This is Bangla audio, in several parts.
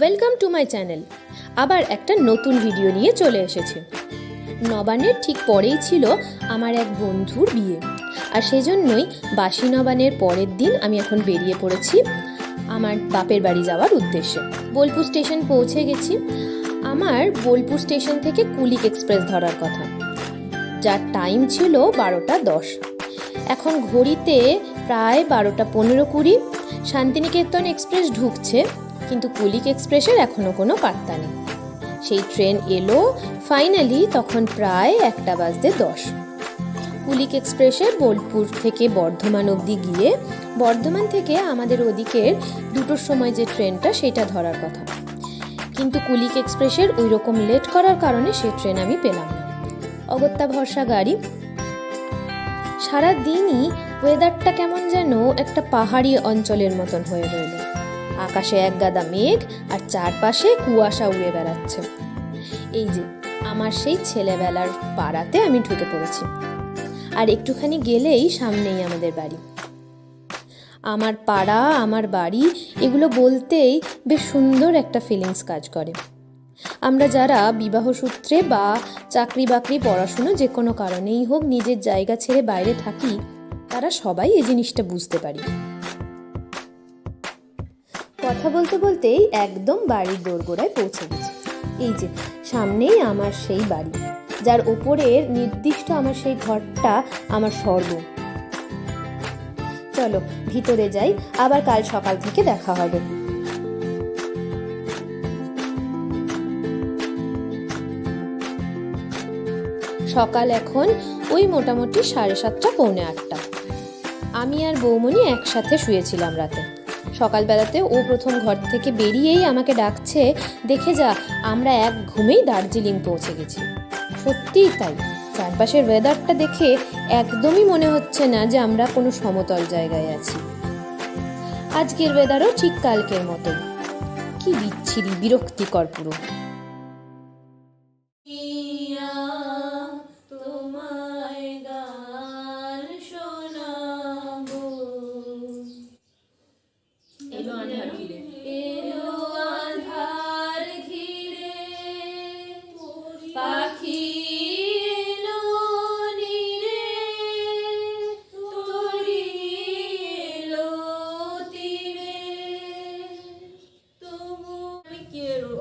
ওয়েলকাম টু মাই চ্যানেল আবার একটা নতুন ভিডিও নিয়ে চলে এসেছে। নবানের ঠিক পরেই ছিল আমার এক বন্ধুর বিয়ে। আর সেজন্যই বাসি নবানের পরের দিন আমি এখন বেরিয়ে পড়েছি আমার বাপের বাড়ি যাওয়ার উদ্দেশ্যে। বোলপুর স্টেশন পৌঁছে গেছি। আমার বোলপুর স্টেশন থেকে কুলিক এক্সপ্রেস ধরার কথা। যার টাইম ছিল বারোটা দশ। এখন ঘড়িতে প্রায় বারোটা পনেরো কুড়ি। শান্তিনিকেতন এক্সপ্রেস ঢুকছে। কিন্তু কুলিক এক্সপ্রেসের এখনও কোনো পাত্তা নেই। সেই ট্রেন এলো ফাইনালি তখন প্রায় একটা বাজতে দশ। কুলিক এক্সপ্রেসে বোলপুর থেকে বর্ধমান অবধি গিয়ে, বর্ধমান থেকে আমাদের ওদিকের দুটোর সময় যে ট্রেনটা সেটা ধরার কথা। কিন্তু কুলিক এক্সপ্রেসের ওই রকম লেট করার কারণে সে ট্রেন আমি পেলাম না। অগত্যা ভরসা গাড়ি। সারা দিনই ওয়েদারটা কেমন যেন একটা পাহাড়ি অঞ্চলের মতন হয়ে রইল। আকাশে এক গাদা মেঘ আর চারপাশে কুয়াশা উড়ে বেড়াচ্ছে। এই যে, আমার সেই ছেলেবেলার পাড়াতে আমি ঢুকে পড়েছি। আর একটুখানি গেলেই সামনেই আমাদের বাড়ি। আমার পাড়া, আমার বাড়ি, এগুলো বলতেই বেশ সুন্দর একটা ফিলিংস কাজ করে। আমরা যারা বিবাহ সূত্রে বা চাকরি বাকরি পড়াশুনো যে কোনো কারণেই হোক নিজের জায়গা ছেড়ে বাইরে থাকি, তারা সবাই এই জিনিসটা বুঝতে পারি। কথা বলতে বলতেই একদম বাড়ির দোরগোড়ায় পৌঁছে গেছি। এই যে, সামনেই আমার সেই বাড়ি, যার ওপরের নির্দিষ্ট আমার সেই ঘরটা আমার স্বর্গ। চলো, ভিতরে যাই, আবার কাল সকাল থেকে দেখা হবে। সকাল এখন ওই মোটামুটি সাড়ে সাতটা, পৌনে আটটা। আমি আর বৌমনি একসাথে শুয়েছিলাম রাতে। সকালবেলাতে ও প্রথম ঘর থেকে বেরিয়েই আমাকে ডাকছে, দেখে যা, আমরা এক ঘুমেই দার্জিলিং পৌঁছে গেছি। সত্যিই তাই। চারপাশের ওয়েদারটা দেখে একদমই মনে হচ্ছে না যে আমরা কোনো সমতল জায়গায় আছি। আজকের ওয়েদারও ঠিক কালকের মতো কি বিচ্ছিরি, বিরক্তিকর পুরো।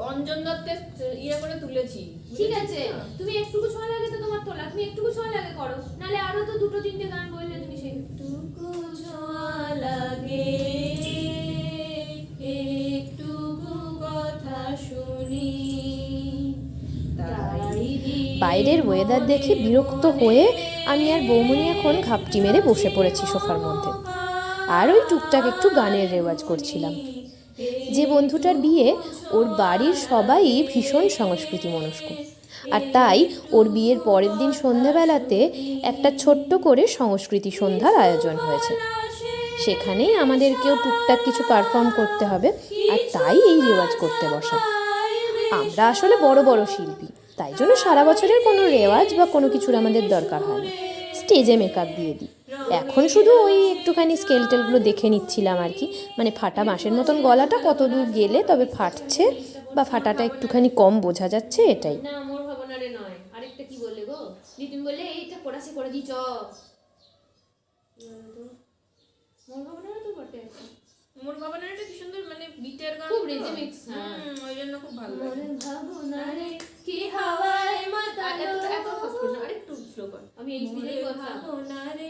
অঞ্জন দত্তের ইয়ে করে তুলেছি ঠিক আছে তুমি একটুকু ছোঁয়া লাগে তো তোমার তোলা তুমি একটুকু ছোঁয়া লাগে করো নালে আরও তো দুটো তিনটে গান বললে তুমি সেই একটুকু ছোঁয়া লাগে একটুকু কথা শুনি বাইরের ওয়েদার দেখে বিরক্ত হয়ে আমি আর বৌমনি এখন ঘাপটি মেরে বসে পড়েছি সোফার মধ্যে। আর ওই টুকটাক একটু গানের রেওয়াজ করছিলাম। যে বন্ধুটার বিয়ে ওর বাড়ির সবাই ভীষণ সংস্কৃতি মনস্ক। আর তাই ওর বিয়ের পরের দিন সন্ধ্যাবেলাতে একটা ছোট্ট করে সংস্কৃতি সন্ধ্যার আয়োজন হয়েছে। সেখানেই আমাদেরকেও টুকটাক কিছু পারফর্ম করতে হবে, আর তাই এই রেওয়াজ করতে বসা। আমরা আসলে বড় বড় শিল্পী, তাই জন্য সারা বছরের কোনো রেওয়াজ বা কোনো কিছুর আমাদের দরকার হয় না। স্টেজে মেকআপ দিয়ে দিই। এখন শুধু ওই একটুখানি স্কেল টেলগুলো দেখে নিচ্ছিলাম আর কি। মানে ফাটা বাঁশের মতন গলাটা কত দূর গেলে তবে ফাটছে বা ফাটাটা একটুখানি কম বোঝা যাচ্ছে এটাই। না মোর ভাবনারে নয়। আরেকটা কি বললে গো? এইটা করে মোর তো বটে একটা। মোর কি সুন্দর মানে বিটের গান খুব হ্যাঁ। ওই জন্য খুব ভালো মোর লাগে ভাবনারে কি হাওয়ায় মাতালো এত এত ফাস্ট করো না, আরেকটু স্লো কর। আমি এই স্পিডেই মোর বলতাম ভাবনারে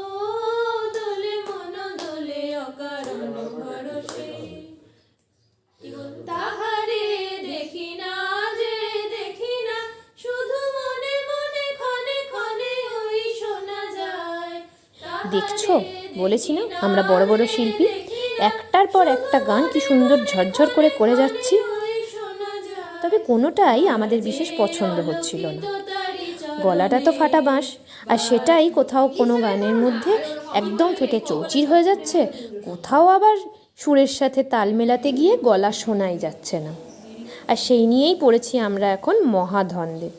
দেখছ? বলেছি না, আমরা বড় বড় শিল্পী। একটার পর একটা গান কি সুন্দর ঝরঝর করে করে যাচ্ছি। তবে কোনোটাই আমাদের বিশেষ পছন্দ হচ্ছিল না। গলাটা তো ফাটা বাঁশ, আর সেটাই কোথাও কোনো গানের মধ্যে একদম ফেটে চৌচির হয়ে যাচ্ছে, কোথাও আবার সুরের সাথে তাল মেলাতে গিয়ে গলা শোনাই যাচ্ছে না। আর সেই নিয়েই পড়েছি আমরা এখন মহাধন্দে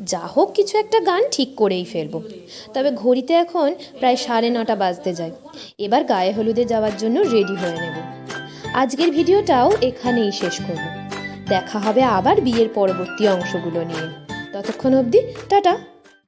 যা হোক কিছু একটা গান ঠিক করেই ফেলব। তবে ঘড়িতে এখন প্রায় সাড়ে নটা বাজতে যায়। এবার গায়ে হলুদে যাওয়ার জন্য রেডি হয়ে নেব। আজকের ভিডিওটাও এখানেই শেষ করব। দেখা হবে আবার বিয়ের পরবর্তী অংশগুলো নিয়ে। ততক্ষণ অবধি টাটা।